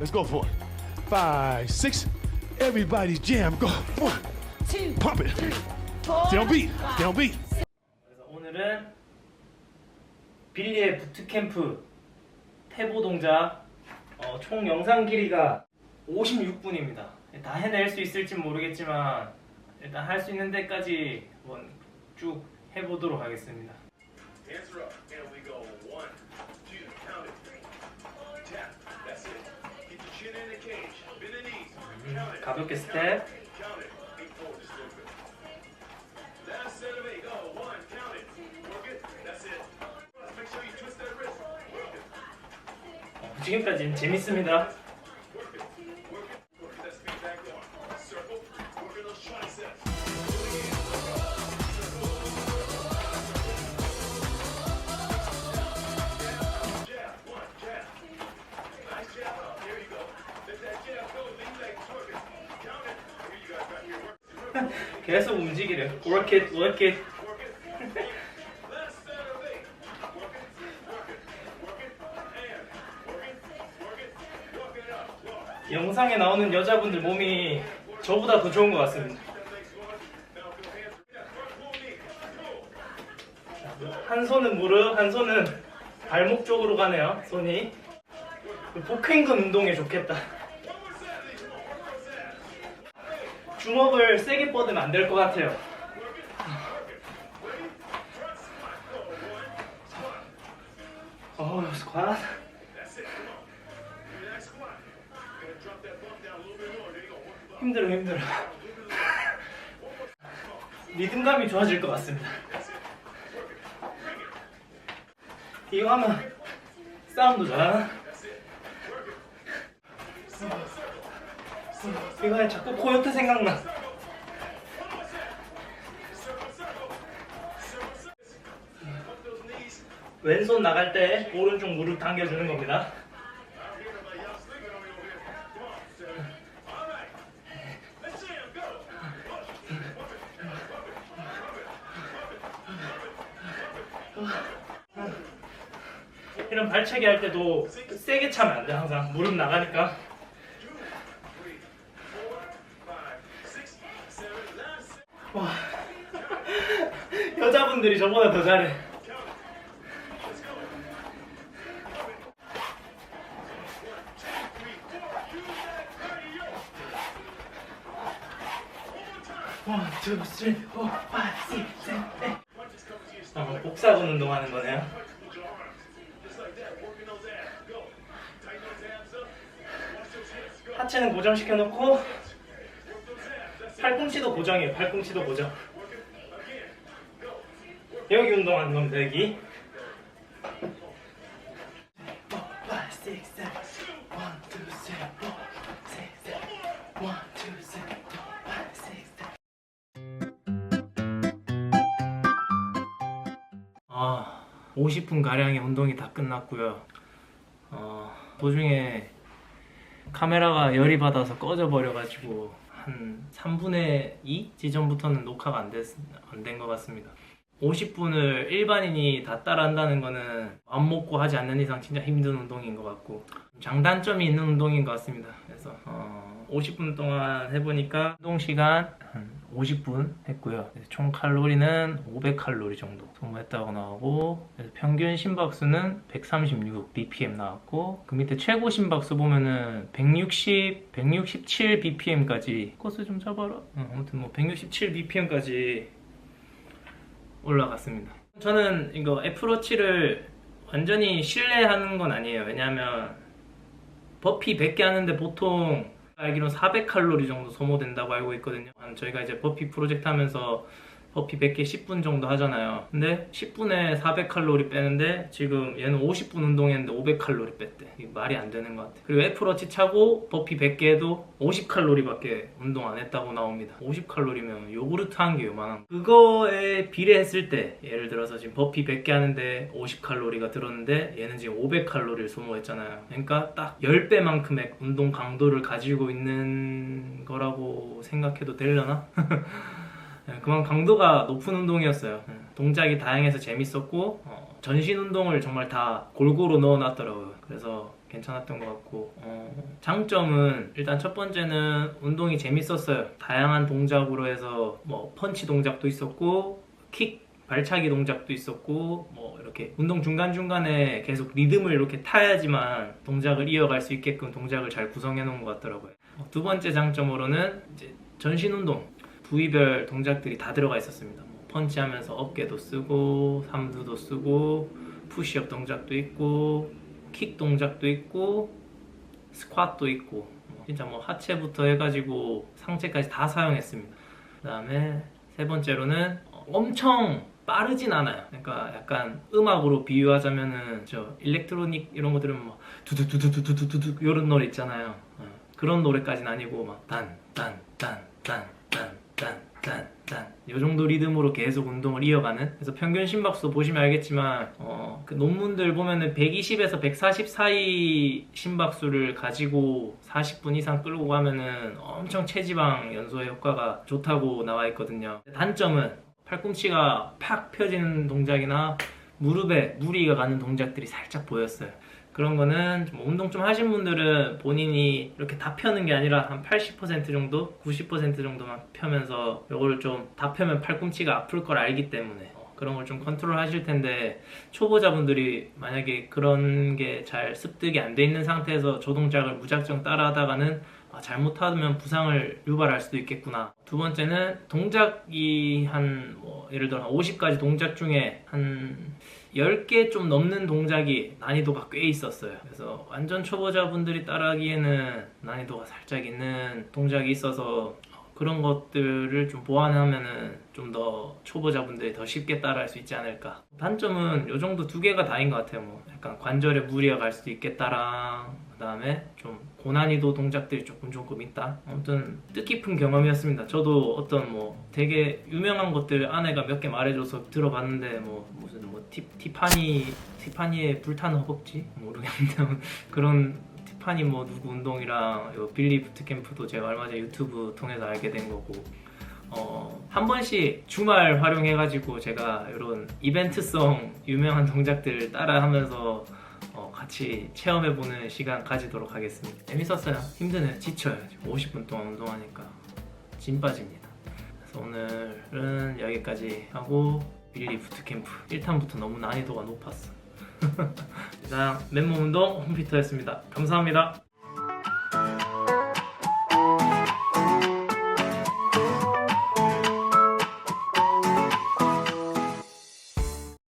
Let's go for it. Five, six. Everybody jam. Go. One. two, Pump it. four, Stay on beat. Stay on beat. 그래서 오늘은 빌리의 부트캠프 태보 동작 어, 총 영상 길이가 56분입니다. 다 해낼 수 있을지 모르겠지만 일단 할 수 있는 데까지 한번 쭉 해보도록 하겠습니다. It. 어, 지금까지는 재밌습니다. 계속 움직이래. Work it, work it. 영상에 나오는 여자분들 몸이 저보다 더 좋은 것 같습니다. 한 손은 무릎, 한 손은 발목 쪽으로 가네요. 손이 복행근 운동에 좋겠다. 주먹을 세게 뻗으면 안 될 것 같아요. 어, 스쿼트. 힘들어 힘들어 리듬감이 좋아질 것 같습니다 이거 하면 싸움도 잘하나? 이거 자꾸 코요트 생각나. 왼손 나갈 때 오른쪽 무릎 당겨주는 겁니다. 이런 발차기 할 때도 세게 차면 안 돼 항상. 무릎 나가니까 와 여자분들이 저보다 더 잘해 원, 투, 쓰리, 포, 식스, 세븐, 에잇. 아, 복사근 운동하는 거네요. 하체는 고정시켜 놓고 팔꿈치도 고정이에요. 팔꿈치도 고정. 여기 운동하는 겁니다. 여기. 아, 50분 가량의 운동이 다 끝났고요. 어, 도중에 카메라가 열이 받아서 꺼져 버려가지고 한 3분의 2 지점부터는 녹화가 안 됐, 안된 것 같습니다. 50분을 일반인이 다 따라한다는 거는 안 먹고 하지 않는 이상 진짜 힘든 운동인 것 같고 장단점이 있는 운동인 것 같습니다. 그래서 어, 50분 동안 해보니까 운동 시간 한 50분 했고요. 총 칼로리는 500칼로리 정도 소모했다고 나오고 평균 심박수는 136 bpm 나왔고 그 밑에 최고 심박수 보면은 160, 167 bpm까지 코스 좀 잡아라. 어, 아무튼 뭐 167 bpm까지 올라갔습니다. 저는 이거 애플워치를 완전히 신뢰하는 건 아니에요. 왜냐하면 버피 100개 하는데 보통 알기로는 400칼로리 정도 소모된다고 알고 있거든요. 한 저희가 이제 버피 프로젝트 하면서 버피 100개 10분 정도 하잖아요. 근데 10분에 400칼로리 빼는데 지금 얘는 50분 운동했는데 500칼로리 뺐대. 이게 말이 안 되는 것 같아. 그리고 애플워치 차고 버피 100개 해도 50칼로리밖에 운동 안 했다고 나옵니다. 50칼로리면 요구르트 한 개 요만한 거. 그거에 비례했을 때 예를 들어서 지금 버피 100개 하는데 50칼로리가 들었는데 얘는 지금 500칼로리를 소모했잖아요. 그러니까 딱 10배만큼의 운동 강도를 가지고 있는 거라고 생각해도 되려나? 네, 그만 강도가 높은 운동이었어요. 네, 동작이 다양해서 재밌었고 어, 전신 운동을 정말 다 골고루 넣어놨더라고요. 그래서 괜찮았던 것 같고 어, 장점은 일단 첫 번째는 운동이 재밌었어요. 다양한 동작으로 해서 뭐 펀치 동작도 있었고 킥 발차기 동작도 있었고 뭐 이렇게 운동 중간 중간에 계속 리듬을 이렇게 타야지만 동작을 이어갈 수 있게끔 동작을 잘 구성해 놓은 것 같더라고요. 어, 두 번째 장점으로는 이제 전신 운동 부위별 동작들이 다 들어가 있었습니다. 뭐 펀치하면서 어깨도 쓰고 삼두도 쓰고 푸시업 동작도 있고 킥 동작도 있고 스쿼트도 있고 뭐 진짜 뭐 하체부터 해가지고 상체까지 다 사용했습니다. 그 다음에 세 번째로는 엄청 빠르진 않아요. 그러니까 약간 음악으로 비유하자면은 저 일렉트로닉 이런 것들은 막 두두두두두두두두 이런 노래 있잖아요. 어, 그런 노래까지는 아니고 막 단 단 단 단 단 단이 정도 리듬으로 계속 운동을 이어가는 그래서 평균 심박수 보시면 알겠지만 어, 그 논문들 보면은 120에서 140 사이 심박수를 가지고 40분 이상 끌고 가면은 엄청 체지방 연소에 효과가 좋다고 나와 있거든요. 단점은 팔꿈치가 팍 펴지는 동작이나 무릎에 무리가 가는 동작들이 살짝 보였어요. 그런 거는 좀 운동 좀 하신 분들은 본인이 이렇게 다 펴는 게 아니라 한 80% 정도, 90% 정도만 펴면서 이걸 좀 다 펴면 팔꿈치가 아플 걸 알기 때문에. 어, 그런 걸 좀 컨트롤 하실 텐데 초보자분들이 만약에 그런 게 잘 습득이 안 돼 있는 상태에서 저 동작을 무작정 따라하다가는 아, 잘못하면 부상을 유발할 수도 있겠구나. 두 번째는 동작이 한, 뭐, 예를 들어 한 50가지 동작 중에 한 10개 좀 넘는 동작이 난이도가 꽤 있었어요. 그래서 완전 초보자분들이 따라하기에는 난이도가 살짝 있는 동작이 있어서 그런 것들을 좀 보완하면은 좀 더 초보자분들이 더 쉽게 따라할 수 있지 않을까. 단점은 요 정도 두 개가 다인 것 같아요. 뭐 약간 관절에 무리가 갈 수도 있겠다랑 그 다음에 좀 고난이도 동작들이 조금 조금 있다. 아무튼 뜻깊은 경험이었습니다. 저도 어떤 뭐 되게 유명한 것들 아내가 몇 개 말해줘서 들어봤는데 뭐 무슨 뭐 티, 티파니 티파니의 불타는 허벅지 모르겠는데 그런 티파니 뭐 누구 운동이랑 요 빌리 부트캠프도 제가 얼마 전에 유튜브 통해서 알게 된 거고 어, 한 번씩 주말 활용해가지고 제가 이런 이벤트성 유명한 동작들 따라하면서 어, 같이 체험해보는 시간 가지도록 하겠습니다. 재밌었어요. 힘드네요. 지쳐요. 지금 50분 동안 운동하니까 진 빠집니다. 그래서 오늘은 여기까지 하고 빌리 부트캠프 1탄부터 너무 난이도가 높았어. 이상 맨몸 운동 홈피터였습니다. 감사합니다.